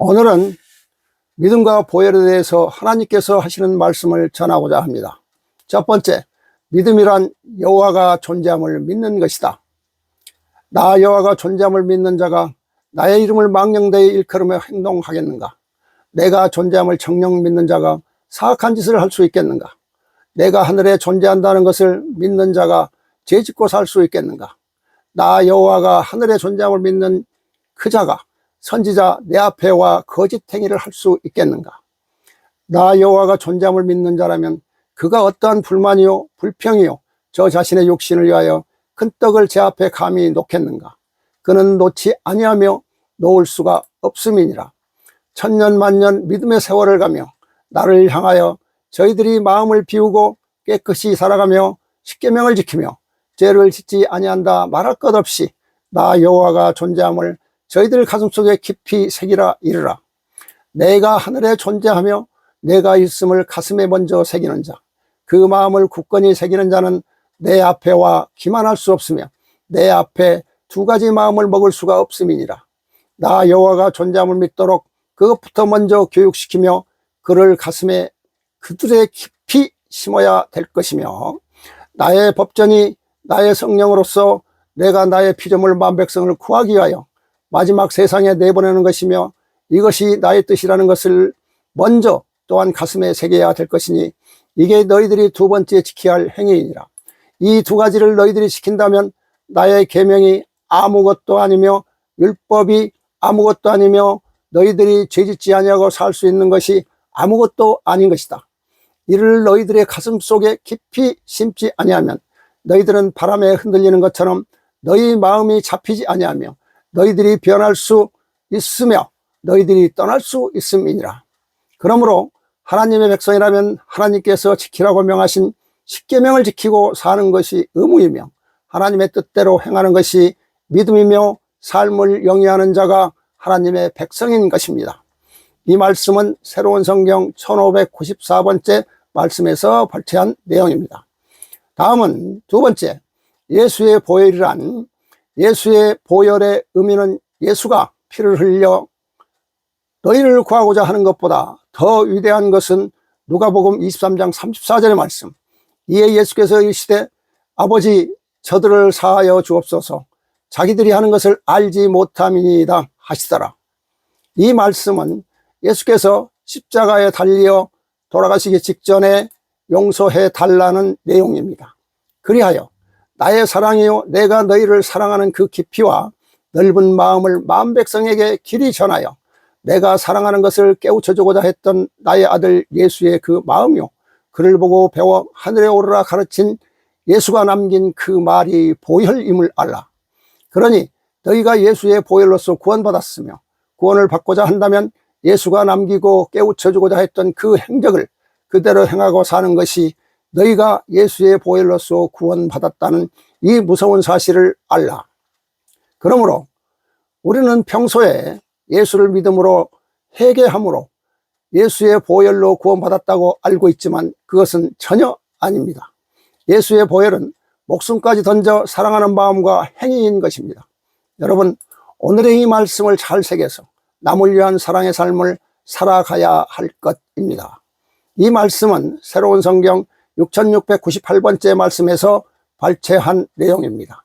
오늘은 믿음과 보혈에 대해서 하나님께서 하시는 말씀을 전하고자 합니다. 첫 번째, 믿음이란 여호와가 존재함을 믿는 것이다. 나 여호와가 존재함을 믿는 자가 나의 이름을 망령되이 일컬으며 행동하겠는가? 내가 존재함을 정령 믿는 자가 사악한 짓을 할 수 있겠는가? 내가 하늘에 존재한다는 것을 믿는 자가 죄 짓고 살 수 있겠는가? 나 여호와가 하늘에 존재함을 믿는 그 자가 선지자 내 앞에 와 거짓 행위를 할 수 있겠는가? 나 여호와가 존재함을 믿는 자라면 그가 어떠한 불만이요 불평이요 저 자신의 욕심을 위하여 큰 떡을 제 앞에 감히 놓겠는가? 그는 놓지 아니하며 놓을 수가 없음이니라. 천년 만년 믿음의 세월을 가며 나를 향하여 저희들이 마음을 비우고 깨끗이 살아가며 십계명을 지키며 죄를 짓지 아니한다 말할 것 없이 나 여호와가 존재함을 저희들 가슴 속에 깊이 새기라 이르라. 내가 하늘에 존재하며 내가 있음을 가슴에 먼저 새기는 자. 그 마음을 굳건히 새기는 자는 내 앞에 와 기만할 수 없으며 내 앞에 두 가지 마음을 먹을 수가 없음이니라. 나 여호와가 존재함을 믿도록 그것부터 먼저 교육시키며 그를 가슴에 그들의 깊이 심어야 될 것이며 나의 법전이 나의 성령으로서 내가 나의 피조물 만백성을 구하기 위하여 마지막 세상에 내보내는 것이며 이것이 나의 뜻이라는 것을 먼저 또한 가슴에 새겨야 될 것이니 이게 너희들이 두 번째 지켜야 할 행위이니라. 이 두 가지를 너희들이 지킨다면 나의 계명이 아무것도 아니며 율법이 아무것도 아니며 너희들이 죄짓지 아니하고 살 수 있는 것이 아무것도 아닌 것이다. 이를 너희들의 가슴 속에 깊이 심지 아니하면 너희들은 바람에 흔들리는 것처럼 너희 마음이 잡히지 아니하며 너희들이 변할 수 있으며 너희들이 떠날 수 있음이니라. 그러므로 하나님의 백성이라면 하나님께서 지키라고 명하신 십계명을 지키고 사는 것이 의무이며 하나님의 뜻대로 행하는 것이 믿음이며 삶을 영위하는 자가 하나님의 백성인 것입니다. 이 말씀은 새로운 성경 1594번째 말씀에서 발췌한 내용입니다. 다음은 두 번째, 예수의 보혈이란 예수의 보혈의 의미는 예수가 피를 흘려 너희를 구하고자 하는 것보다 더 위대한 것은 누가복음 23장 34절의 말씀. 이에 예수께서 이르시되 아버지 저들을 사하여 주옵소서 자기들이 하는 것을 알지 못함이니이다 하시더라. 이 말씀은 예수께서 십자가에 달려 돌아가시기 직전에 용서해 달라는 내용입니다. 그리하여 나의 사랑이요 내가 너희를 사랑하는 그 깊이와 넓은 마음을 마음 백성에게 길이 전하여 내가 사랑하는 것을 깨우쳐 주고자 했던 나의 아들 예수의 그 마음이요 그를 보고 배워 하늘에 오르라 가르친 예수가 남긴 그 말이 보혈임을 알라. 그러니 너희가 예수의 보혈로서 구원받았으며 구원을 받고자 한다면 예수가 남기고 깨우쳐 주고자 했던 그 행적을 그대로 행하고 사는 것이 너희가 예수의 보혈로서 구원받았다는 이 무서운 사실을 알라. 그러므로 우리는 평소에 예수를 믿음으로 회개함으로 예수의 보혈로 구원받았다고 알고 있지만 그것은 전혀 아닙니다. 예수의 보혈은 목숨까지 던져 사랑하는 마음과 행위인 것입니다. 여러분, 오늘의 이 말씀을 잘 새겨서 남을 위한 사랑의 삶을 살아가야 할 것입니다. 이 말씀은 새로운 성경 6698번째 말씀에서 발췌한 내용입니다.